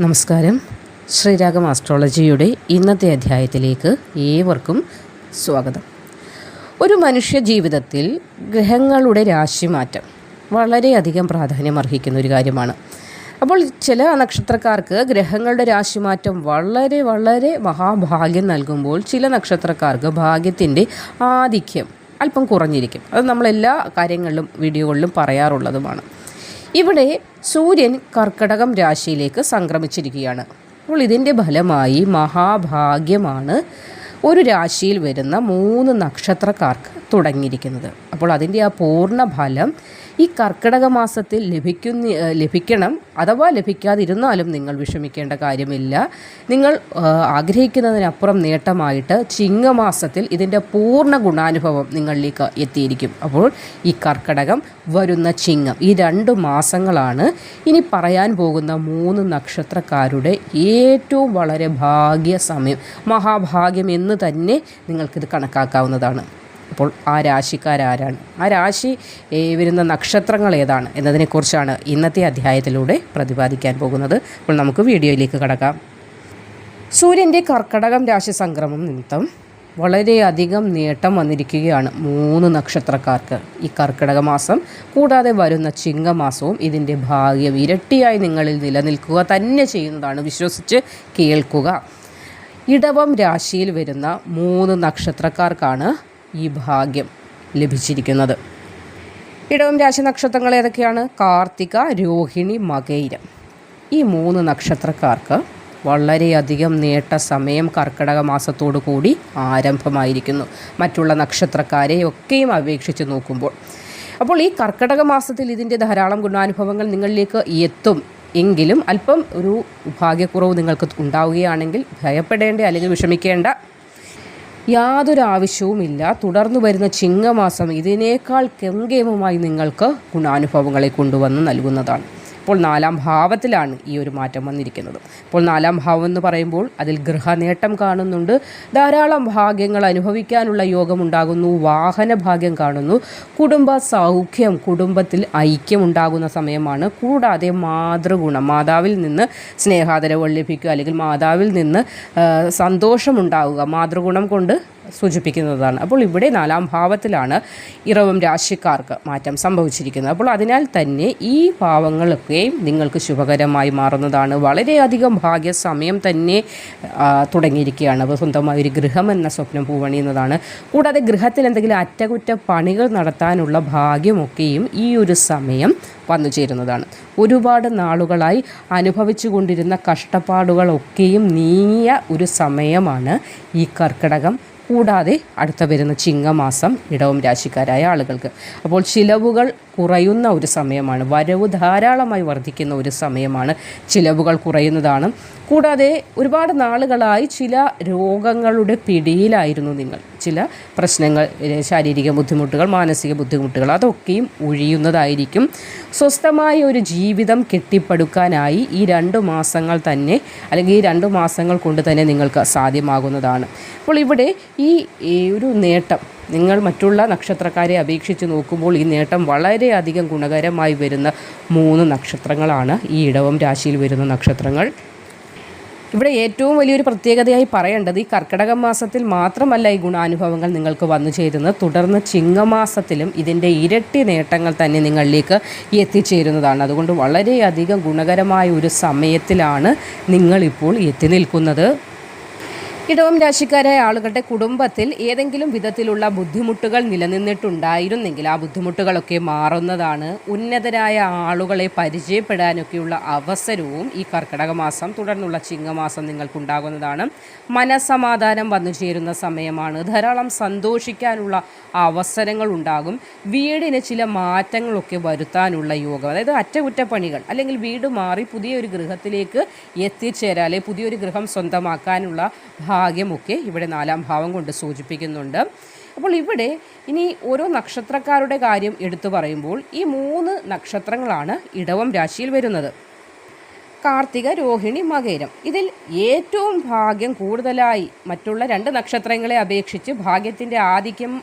നമസ്കാരം. ശ്രീരാഗം ആസ്ട്രോളജിയുടെ ഇന്നത്തെ അധ്യായത്തിലേക്ക് ഏവർക്കും സ്വാഗതം. ഒരു മനുഷ്യ ജീവിതത്തിൽ ഗ്രഹങ്ങളുടെ രാശിമാറ്റം വളരെയധികം പ്രാധാന്യം അർഹിക്കുന്ന ഒരു കാര്യമാണ്. അപ്പോൾ ചില നക്ഷത്രക്കാർക്ക് ഗ്രഹങ്ങളുടെ രാശിമാറ്റം വളരെ വളരെ മഹാഭാഗ്യം നൽകുമ്പോൾ ചില നക്ഷത്രക്കാർക്ക് ഭാഗ്യത്തിന്റെ ആധിക്യം അല്പം കുറഞ്ഞിരിക്കും. അത് നമ്മളെല്ലാ കാര്യങ്ങളിലും വീഡിയോകളിലും പറയാറുള്ളതുമാണ്. ഇവിടെ സൂര്യൻ കർക്കടകം രാശിയിലേക്ക് സംക്രമിച്ചിരിക്കുകയാണ്. അപ്പോൾ ഇതിന്റെ ഫലമായി മഹാഭാഗ്യമാണ് ഒരു രാശിയിൽ വരുന്ന മൂന്ന് നക്ഷത്രക്കാർക്ക് തുടങ്ങിയിരിക്കുന്നത്. അപ്പോൾ അതിന്റെ ആ പൂർണ ഫലം ഈ കർക്കിടക മാസത്തിൽ ലഭിക്കുന്ന ലഭിക്കണം അഥവാ ലഭിക്കാതിരുന്നാലും നിങ്ങൾ വിഷമിക്കേണ്ട കാര്യമില്ല. നിങ്ങൾ ആഗ്രഹിക്കുന്നതിനപ്പുറം നേട്ടമായിട്ട് ചിങ്ങമാസത്തിൽ ഇതിന്റെ പൂർണ ഗുണാനുഭവം നിങ്ങളിലേക്ക് എത്തിയിരിക്കും. അപ്പോൾ ഈ കർക്കിടകം വരുന്ന ചിങ്ങം ഈ രണ്ട് മാസങ്ങളാണ്. ഇനി പറയാൻ പോകുന്ന മൂന്ന് നക്ഷത്രക്കാരുടെ ഏറ്റവും വളരെ ഭാഗ്യ സമയം മഹാഭാഗ്യം എന്ന് തന്നെ നിങ്ങൾക്കിത് കണക്കാക്കാവുന്നതാണ്. അപ്പോൾ ആ രാശിക്കാരാരാണ്? ആ രാശി വരുന്ന നക്ഷത്രങ്ങൾ ഏതാണ് എന്നതിനെക്കുറിച്ചാണ് ഇന്നത്തെ അധ്യായത്തിലൂടെ പ്രതിപാദിക്കാൻ പോകുന്നത്. അപ്പോൾ നമുക്ക് വീഡിയോയിലേക്ക് കടക്കാം. സൂര്യന്റെ കർക്കടകം രാശി സംക്രമം നിമിത്തം വളരെയധികം നേട്ടം വന്നിരിക്കുകയാണ് മൂന്ന് നക്ഷത്രക്കാർക്ക്. ഈ കർക്കിടക മാസം കൂടാതെ വരുന്ന ചിങ്ങമാസവും ഇതിന്റെ ഭാഗ്യം ഇരട്ടിയായി നിങ്ങളിൽ നിലനിൽക്കുക തന്നെ ചെയ്യുന്നതാണ്. വിശ്വസിച്ച് കേൾക്കുക. ഇടവം രാശിയിൽ വരുന്ന മൂന്ന് നക്ഷത്രക്കാർക്കാണ് ഈ ഭാഗ്യം ലഭിച്ചിരിക്കുന്നത്. ഇടവം രാശി നക്ഷത്രങ്ങൾ ഏതൊക്കെയാണ്? കാർത്തിക രോഹിണി മകൈരം. ഈ മൂന്ന് നക്ഷത്രക്കാർക്ക് വളരെയധികം നേട്ട സമയം കർക്കിടക മാസത്തോടു കൂടി ആരംഭമായിരിക്കുന്നു. മറ്റുള്ള നക്ഷത്രക്കാരെ ഒക്കെയും അപേക്ഷിച്ച് നോക്കുമ്പോൾ. അപ്പോൾ ഈ കർക്കിടക മാസത്തിൽ ഇതിന്റെ ധാരാളം ഗുണാനുഭവങ്ങൾ നിങ്ങളിലേക്ക് എത്തും. എങ്കിലും അല്പം ഒരു ഭാഗ്യക്കുറവ് നിങ്ങൾക്ക് ഉണ്ടാവുകയാണെങ്കിൽ ഭയപ്പെടേണ്ട അല്ലെങ്കിൽ വിഷമിക്കേണ്ട യാതൊരു ആവശ്യവുമില്ല. തുടർന്നു വരുന്ന ചിങ്ങമാസം ഇതിനേക്കാൾ കെങ്കേമമായി നിങ്ങൾക്ക് ഗുണാനുഭവങ്ങളെ കൊണ്ടുവന്ന് നൽകുന്നതാണ്. ഇപ്പോൾ നാലാം ഭാവത്തിലാണ് ഈ ഒരു മാറ്റം വന്നിരിക്കുന്നത്. ഇപ്പോൾ നാലാം ഭാവം എന്ന് പറയുമ്പോൾ അതിൽ ഗൃഹനേട്ടം കാണുന്നുണ്ട്. ധാരാളം ഭാഗ്യങ്ങൾ അനുഭവിക്കാനുള്ള യോഗമുണ്ടാകുന്നു. വാഹന ഭാഗ്യം കാണുന്നു. കുടുംബ സൗഖ്യം കുടുംബത്തിൽ ഐക്യം ഉണ്ടാകുന്ന സമയമാണ്. കൂടാതെ മാതൃഗുണം മാതാവിൽ നിന്ന് സ്നേഹാദരവ് ലഭിക്കുക അല്ലെങ്കിൽ മാതാവിൽ നിന്ന് സന്തോഷമുണ്ടാവുക. മാതൃഗുണം കൊണ്ട് സൂചിപ്പിക്കുന്നതാണ്. അപ്പോൾ ഇവിടെ നാലാം ഭാവത്തിലാണ് ഇറവം രാശിക്കാർക്ക് മാറ്റം സംഭവിച്ചിരിക്കുന്നത്. അപ്പോൾ അതിനാൽ തന്നെ ഈ ഭാവങ്ങളൊക്കെയും നിങ്ങൾക്ക് ശുഭകരമായി മാറുന്നതാണ്. വളരെയധികം ഭാഗ്യസമയം തന്നെ തുടങ്ങിയിരിക്കുകയാണ്. അപ്പോൾ സ്വന്തമായ ഒരു ഗൃഹം എന്ന സ്വപ്നം പൂവണിയുന്നതാണ് കൂടാതെ ഗൃഹത്തിൽ എന്തെങ്കിലും അറ്റകുറ്റ പണികൾ നടത്താനുള്ള ഭാഗ്യമൊക്കെയും ഈ ഒരു സമയം വന്നു ചേരുന്നതാണ്. ഒരുപാട് നാളുകളായി അനുഭവിച്ചു കൊണ്ടിരുന്ന കഷ്ടപ്പാടുകളൊക്കെയും നീങ്ങിയ ഒരു സമയമാണ് ഈ കർക്കിടകം. കൂടാതെ അടുത്ത വരുന്ന ചിങ്ങമാസം ഇടവും രാശിക്കാരായ ആളുകൾക്ക്. അപ്പോൾ ചിലവുകൾ കുറയുന്ന ഒരു സമയമാണ്. വരവ് ധാരാളമായി വർദ്ധിക്കുന്ന ഒരു സമയമാണ് ചിലവുകൾ കുറയുന്നതാണ്. കൂടാതെ ഒരുപാട് നാളുകളായി ചില രോഗങ്ങളുടെ പിടിയിലായിരുന്നു നിങ്ങൾ. ചില പ്രശ്നങ്ങൾ ശാരീരിക ബുദ്ധിമുട്ടുകൾ മാനസിക ബുദ്ധിമുട്ടുകൾ അതൊക്കെയും ഒഴിയുന്നതായിരിക്കും. സ്വസ്ഥമായ ഒരു ജീവിതം കെട്ടിപ്പടുക്കാനായി ഈ രണ്ട് മാസങ്ങൾ തന്നെ അല്ലെങ്കിൽ ഈ രണ്ട് മാസങ്ങൾ കൊണ്ട് തന്നെ നിങ്ങൾക്ക് സാധ്യമാകുന്നതാണ്. അപ്പോൾ ഇവിടെ ഈ ഒരു നേട്ടം നിങ്ങൾ മറ്റുള്ള നക്ഷത്രക്കാരെ അപേക്ഷിച്ച് നോക്കുമ്പോൾ ഈ നേട്ടം വളരെയധികം ഗുണകരമായി വരുന്ന മൂന്ന് നക്ഷത്രങ്ങളാണ്. ഈ ഇടവം രാശിയിൽ വരുന്ന നക്ഷത്രങ്ങൾ. ഇവിടെ ഏറ്റവും വലിയൊരു പ്രത്യേകതയായി പറയേണ്ടത് ഈ കർക്കിടക മാസത്തിൽ മാത്രമല്ല ഈ ഗുണാനുഭവങ്ങൾ നിങ്ങൾക്ക് വന്നു ചേരുന്നത്. തുടർന്ന് ചിങ്ങമാസത്തിലും ഇതിന്റെ ഇരട്ടി നേട്ടങ്ങൾ തന്നെ നിങ്ങളിലേക്ക് എത്തിച്ചേരുന്നതാണ്. അതുകൊണ്ട് വളരെയധികം ഗുണകരമായ ഒരു സമയത്തിലാണ് നിങ്ങളിപ്പോൾ എത്തി നിൽക്കുന്നത്. ഇടവം രാശിക്കാരായ ആളുകളുടെ കുടുംബത്തിൽ ഏതെങ്കിലും വിധത്തിലുള്ള ബുദ്ധിമുട്ടുകൾ നിലനിന്നിട്ടുണ്ടായിരുന്നെങ്കിൽ ആ ബുദ്ധിമുട്ടുകളൊക്കെ മാറുന്നതാണ്. ഉന്നതരായ ആളുകളെ പരിചയപ്പെടാനൊക്കെയുള്ള അവസരവും ഈ കർക്കിടക മാസം തുടർന്നുള്ള ചിങ്ങമാസം നിങ്ങൾക്കുണ്ടാകുന്നതാണ്. മനസമാധാനം വന്നു ചേരുന്ന സമയമാണ്. ധാരാളം സന്തോഷിക്കാനുള്ള അവസരങ്ങൾ ഉണ്ടാകും. വീടിന് ചില മാറ്റങ്ങളൊക്കെ വരുത്താനുള്ള യോഗം അതായത് അറ്റകുറ്റപ്പണികൾ അല്ലെങ്കിൽ വീട് മാറി പുതിയൊരു ഗൃഹത്തിലേക്ക് എത്തിച്ചേരാൻ പുതിയൊരു ഗൃഹം സ്വന്തമാക്കാനുള്ള ഭാഗ്യമൊക്കെ ഇവിടെ നാലാം ഭാവം കൊണ്ട് സൂചിപ്പിക്കുന്നുണ്ട്. അപ്പോൾ ഇവിടെ ഇനി ഓരോ നക്ഷത്രക്കാരുടെ കാര്യം എടുത്തു പറയുമ്പോൾ ഈ മൂന്ന് നക്ഷത്രങ്ങളാണ് ഇടവം രാശിയിൽ വരുന്നത്. കാർത്തിക രോഹിണി മകേരം. ഇതിൽ ഏറ്റവും ഭാഗ്യം കൂടുതലായി മറ്റുള്ള രണ്ട് നക്ഷത്രങ്ങളെ അപേക്ഷിച്ച് ഭാഗ്യത്തിന്റെ ആധിക്യം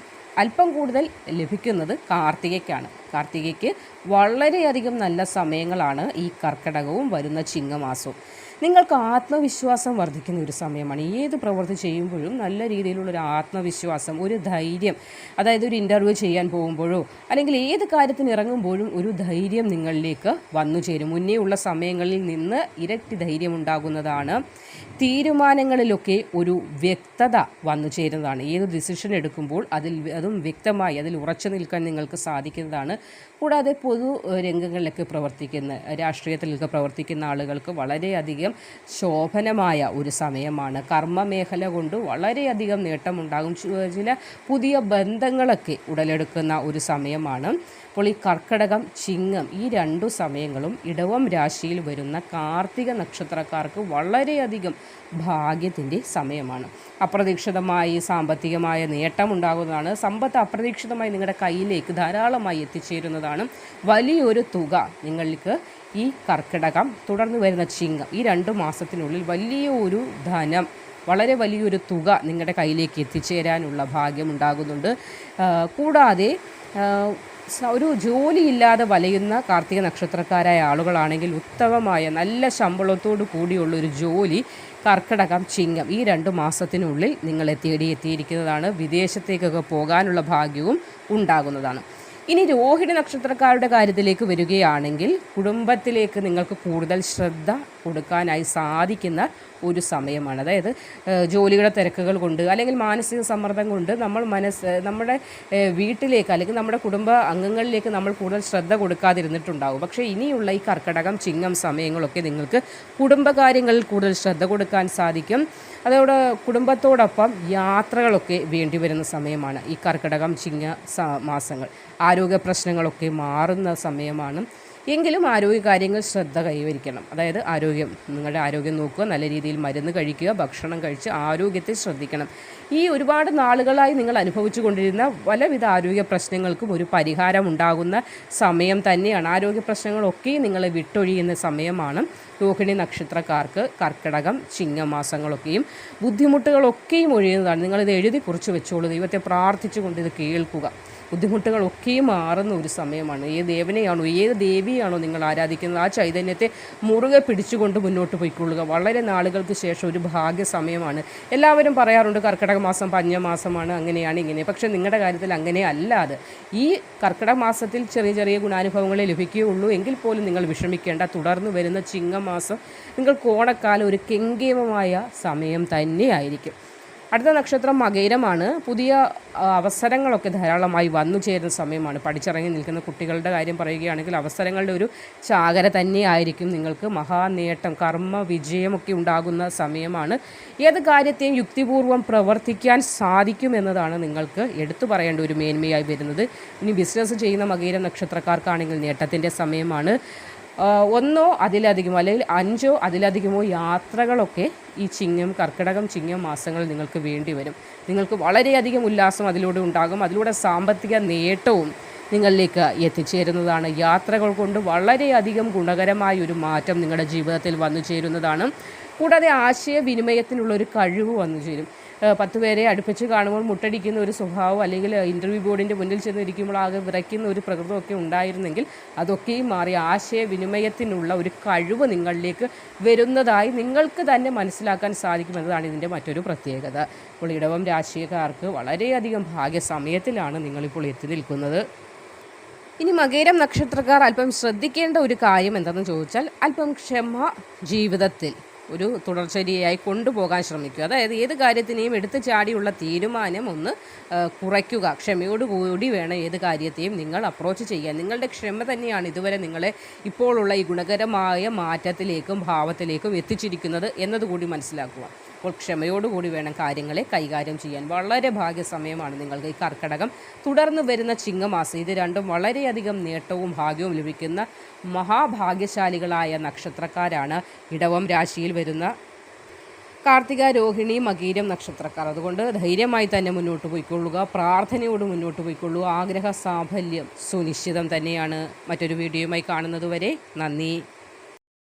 അല്പം കൂടുതൽ ലഭിക്കുന്നത് കാർത്തികയ്ക്കാണ്. കാർത്തികയ്ക്ക് വളരെയധികം നല്ല സമയങ്ങളാണ് ഈ കർക്കിടകവും വരുന്ന ചിങ്ങമാസവും. നിങ്ങൾക്ക് ആത്മവിശ്വാസം വർദ്ധിക്കുന്ന ഒരു സമയമാണ്. ഏത് പ്രവൃത്തി ചെയ്യുമ്പോഴും നല്ല രീതിയിലുള്ള ഒരു ആത്മവിശ്വാസം ഒരു ധൈര്യം അതായത് ഒരു ഇന്റർവ്യൂ ചെയ്യാൻ പോകുമ്പോഴോ അല്ലെങ്കിൽ ഏത് കാര്യത്തിന് ഇറങ്ങുമ്പോഴും ഒരു ധൈര്യം നിങ്ങളിലേക്ക് വന്നു ചേരും. മുന്നേ ഉള്ള സമയങ്ങളിൽ നിന്ന് ഇരട്ടി ധൈര്യം ഉണ്ടാകുന്നതാണ്. തീരുമാനങ്ങളിലൊക്കെ ഒരു വ്യക്തത വന്നു ചേരുന്നതാണ്. ഏത് ഡിസിഷൻ എടുക്കുമ്പോൾ അതിൽ അതും വ്യക്തമായി അതിൽ ഉറച്ചു നിൽക്കാൻ നിങ്ങൾക്ക് സാധിക്കുന്നതാണ്. കൂടാതെ പൊതു രംഗങ്ങളിലൊക്കെ പ്രവർത്തിക്കുന്ന രാഷ്ട്രീയത്തിലൊക്കെ പ്രവർത്തിക്കുന്ന ആളുകൾക്ക് വളരെയധികം ശോഭനമായ ഒരു സമയമാണ്. കർമ്മ മേഖല കൊണ്ട് വളരെയധികം നേട്ടമുണ്ടാകും. ചില പുതിയ ബന്ധങ്ങളൊക്കെ ഉടലെടുക്കുന്ന ഒരു സമയമാണ്. അപ്പോൾ ഈ കർക്കടകം ചിങ്ങം ഈ രണ്ടു സമയങ്ങളും ഇടവം രാശിയിൽ വരുന്ന കാർത്തിക നക്ഷത്രക്കാർക്ക് വളരെയധികം ഭാഗ്യത്തിന്റെ സമയമാണ്. അപ്രതീക്ഷിതമായി സാമ്പത്തികമായ നേട്ടമുണ്ടാകുന്നതാണ്. സമ്പത്ത് അപ്രതീക്ഷിതമായി നിങ്ങളുടെ കയ്യിലേക്ക് ധാരാളമായി എത്തിച്ചേരുന്നതാണ്. വലിയൊരു തുക നിങ്ങൾക്ക് ഈ കർക്കിടകം തുടർന്ന് വരുന്ന ചിങ്ങം. ഈ രണ്ട് മാസത്തിനുള്ളിൽ വലിയ ഒരു ധനം വളരെ വലിയൊരു തുക നിങ്ങളുടെ കയ്യിലേക്ക് എത്തിച്ചേരാനുള്ള ഭാഗ്യം ഭാഗ്യമുണ്ടാകുന്നുണ്ട് കൂടാതെ ഒരു ജോലിയില്ലാതെ വലയുന്ന കാർത്തിക നക്ഷത്രക്കാരായ ആളുകളാണെങ്കിൽ ഉത്തമമായ നല്ല ശമ്പളത്തോടു കൂടിയുള്ള ഒരു ജോലി കർക്കിടകം ചിങ്ങം ഈ രണ്ട് മാസത്തിനുള്ളിൽ നിങ്ങളെ തേടി എത്തിയിരിക്കുന്നതാണ് വിദേശത്തേക്കൊക്കെ പോകാനുള്ള ഭാഗ്യവും ഉണ്ടാകുന്നതാണ്. ഇനി രോഹിണി നക്ഷത്രക്കാരുടെ കാര്യത്തിലേക്ക് വരികയാണെങ്കിൽ കുടുംബത്തിലേക്ക് നിങ്ങൾക്ക് കൂടുതൽ ശ്രദ്ധ കൊടുക്കാനായി സാധിക്കുന്ന ഒരു സമയമാണ്. അതായത് ജോലിയുടെ തിരക്കുകൾ കൊണ്ട് അല്ലെങ്കിൽ മാനസിക സമ്മർദ്ദം കൊണ്ട് നമ്മൾ മനസ്സ് നമ്മുടെ വീട്ടിലേക്ക് അല്ലെങ്കിൽ നമ്മുടെ കുടുംബ അംഗങ്ങളിലേക്ക് നമ്മൾ കൂടുതൽ ശ്രദ്ധ കൊടുക്കാതിരുന്നിട്ടുണ്ടാകും പക്ഷേ ഇനിയുള്ള ഈ കർക്കടകം ചിങ്ങം സമയങ്ങളൊക്കെ നിങ്ങൾക്ക് കുടുംബകാര്യങ്ങളിൽ കൂടുതൽ ശ്രദ്ധ കൊടുക്കാൻ സാധിക്കും. അതോടെ കുടുംബത്തോടൊപ്പം യാത്രകളൊക്കെ വേണ്ടി വരുന്ന സമയമാണ് ഈ കർക്കിടകം ചിങ്ങ മാസങ്ങൾ. ആരോഗ്യ പ്രശ്നങ്ങളൊക്കെ മാറുന്ന സമയമാണ്. എങ്കിലും ആരോഗ്യ കാര്യങ്ങൾ ശ്രദ്ധ കൈവരിക്കണം. അതായത് ആരോഗ്യം നിങ്ങളുടെ ആരോഗ്യം നോക്കുക നല്ല രീതിയിൽ മരുന്ന് കഴിക്കുക ഭക്ഷണം കഴിച്ച് ആരോഗ്യത്തെ ശ്രദ്ധിക്കണം. ഈ ഒരുപാട് നാളുകളായി നിങ്ങൾ അനുഭവിച്ചു കൊണ്ടിരുന്ന പലവിധ ആരോഗ്യ പ്രശ്നങ്ങൾക്കും ഒരു പരിഹാരം ഉണ്ടാകുന്ന സമയം തന്നെയാണ്. ആരോഗ്യ പ്രശ്നങ്ങളൊക്കെ നിങ്ങളെ വിട്ടൊഴിയുന്ന സമയമാണ്. രോഹിണി നക്ഷത്രക്കാർക്ക് കർക്കിടകം ചിങ്ങമാസങ്ങളൊക്കെയും ബുദ്ധിമുട്ടുകളൊക്കെയും ഒഴിയുന്നതാണ്. നിങ്ങളിത് എഴുതി കുറിച്ച് വെച്ചോളൂ. ദൈവത്തെ പ്രാർത്ഥിച്ചുകൊണ്ട് ഇത് കേൾക്കുക. ബുദ്ധിമുട്ടുകളൊക്കെയും മാറുന്ന ഒരു സമയമാണ്. ഏത് ദേവനെയാണോ ഏത് ദേവിയാണോ നിങ്ങൾ ആരാധിക്കുന്നത് ആ ചൈതന്യത്തെ മുറുകെ പിടിച്ചുകൊണ്ട് മുന്നോട്ട് പോയിക്കൊള്ളുക. വളരെ നാളുകൾക്ക് ശേഷം ഒരു ഭാഗ്യ സമയമാണ് എല്ലാവരും പറയാറുണ്ട് കർക്കിടക മാസം പഞ്ഞ പഞ്ഞമാസമാണ് അങ്ങനെയാണ് ഇങ്ങനെ. പക്ഷേ നിങ്ങളുടെ കാര്യത്തിൽ അങ്ങനെ അല്ലാതെ ഈ കർക്കിടക മാസത്തിൽ ചെറിയ ചെറിയ ഗുണാനുഭവങ്ങളെ ലഭിക്കുകയുള്ളൂ. എങ്കിൽ പോലും നിങ്ങൾ വിഷമിക്കേണ്ട. തുടർന്ന് വരുന്ന ചിങ്ങമാസം നിങ്ങൾക്ക് ഓണക്കാലം ഒരു കെങ്കേമമായ സമയം തന്നെയായിരിക്കും. അടുത്ത നക്ഷത്രം മകയിരമാണ് പുതിയ അവസരങ്ങളൊക്കെ ധാരാളമായി വന്നു ചേരുന്ന സമയമാണ്. പഠിച്ചിറങ്ങി നിൽക്കുന്ന കുട്ടികളുടെ കാര്യം പറയുകയാണെങ്കിൽ അവസരങ്ങളുടെ ഒരു ചാകര തന്നെയായിരിക്കും. നിങ്ങൾക്ക് മഹാനേട്ടം കർമ്മ വിജയമൊക്കെ ഉണ്ടാകുന്ന സമയമാണ്. ഏത് കാര്യത്തെയും യുക്തിപൂർവം പ്രവർത്തിക്കാൻ സാധിക്കും എന്നതാണ് നിങ്ങൾക്ക് എടുത്തു പറയേണ്ട ഒരു മേന്മയായി വരുന്നത്. ഇനി ബിസിനസ് ചെയ്യുന്ന മകയിര നക്ഷത്രക്കാർക്കാണെങ്കിൽ നേട്ടത്തിന്റെ സമയമാണ്. ഒന്നോ അതിലധികമോ അല്ലെങ്കിൽ അഞ്ചോ അതിലധികമോ യാത്രകളൊക്കെ ഈ ചിങ്ങം കർക്കിടകം ചിങ്ങം മാസങ്ങൾ നിങ്ങൾക്ക് വേണ്ടി വരും. നിങ്ങൾക്ക് വളരെയധികം ഉല്ലാസം അതിലൂടെ ഉണ്ടാകും. അതിലൂടെ സാമ്പത്തിക നേട്ടവും നിങ്ങളിലേക്ക് എത്തിച്ചേരുന്നതാണ്. യാത്രകൾ കൊണ്ട് വളരെയധികം ഗുണകരമായ ഒരു മാറ്റം നിങ്ങളുടെ ജീവിതത്തിൽ വന്നു ചേരുന്നതാണ്. കൂടാതെ ആശയവിനിമയത്തിനുള്ള ഒരു കഴിവ് വന്നു ചേരും. പത്ത് പേരെ അടുപ്പിച്ച് കാണുമ്പോൾ മുട്ടടിക്കുന്ന ഒരു സ്വഭാവം അല്ലെങ്കിൽ ഇന്റർവ്യൂ ബോർഡിന്റെ മുന്നിൽ ചെന്നിരിക്കുമ്പോൾ ആകെ വിറയ്ക്കുന്ന ഒരു പ്രകൃതമൊക്കെ ഉണ്ടായിരുന്നെങ്കിൽ അതൊക്കെയും മാറി ആശയവിനിമയത്തിനുള്ള ഒരു കഴിവ് നിങ്ങളിലേക്ക് വരുന്നതായി നിങ്ങൾക്ക് തന്നെ മനസ്സിലാക്കാൻ സാധിക്കുമെന്നതാണ് ഇതിന്റെ മറ്റൊരു പ്രത്യേകത. ഇപ്പോൾ ഇടവം രാഷ്ട്രീയക്കാർക്ക് വളരെയധികം ഭാഗ്യസമയത്തിലാണ് നിങ്ങളിപ്പോൾ എത്തി നിൽക്കുന്നത്. ഇനി മകേരം നക്ഷത്രക്കാർ അല്പം ശ്രദ്ധിക്കേണ്ട ഒരു കാര്യം എന്തെന്ന് ചോദിച്ചാൽ അല്പം ക്ഷമ ജീവിതത്തിൽ. ഒരു തുടർച്ചരിയായി കൊണ്ടുപോകാൻ ശ്രമിക്കുക. അതായത് ഏത് കാര്യത്തിനെയും എടുത്തു ചാടിയുള്ള തീരുമാനം ഒന്ന് കുറയ്ക്കുക. ക്ഷമയോടുകൂടി വേണം ഏത് കാര്യത്തെയും നിങ്ങൾ അപ്രോച്ച് ചെയ്യാൻ. നിങ്ങളുടെ ക്ഷമ തന്നെയാണ് ഇതുവരെ നിങ്ങളെ ഇപ്പോഴുള്ള ഈ ഗുണകരമായ മാറ്റത്തിലേക്കും ഭാവത്തിലേക്കും എത്തിച്ചിരിക്കുന്നത് എന്നതുകൂടി മനസ്സിലാക്കുക. അപ്പോൾ ക്ഷമയോടുകൂടി വേണം കാര്യങ്ങളെ കൈകാര്യം ചെയ്യാൻ. വളരെ ഭാഗ്യസമയമാണ് നിങ്ങൾക്ക് ഈ കർക്കടകം. തുടർന്ന് വരുന്ന ചിങ്ങമാസം ഇത് രണ്ടും വളരെയധികം നേട്ടവും ഭാഗ്യവും ലഭിക്കുന്ന മഹാഭാഗ്യശാലികളായ നക്ഷത്രക്കാരാണ്. ഇടവം രാശിയിൽ വരുന്ന കാർത്തിക രോഹിണി മകീരം നക്ഷത്രക്കാർ. അതുകൊണ്ട് ധൈര്യമായി തന്നെ മുന്നോട്ട് പോയിക്കൊള്ളുക. പ്രാർത്ഥനയോട് മുന്നോട്ട് പോയിക്കൊള്ളുക. ആഗ്രഹ സാഫല്യം സുനിശ്ചിതം തന്നെയാണ്. മറ്റൊരു വീഡിയോയുമായി കാണുന്നതുവരെ നന്ദി.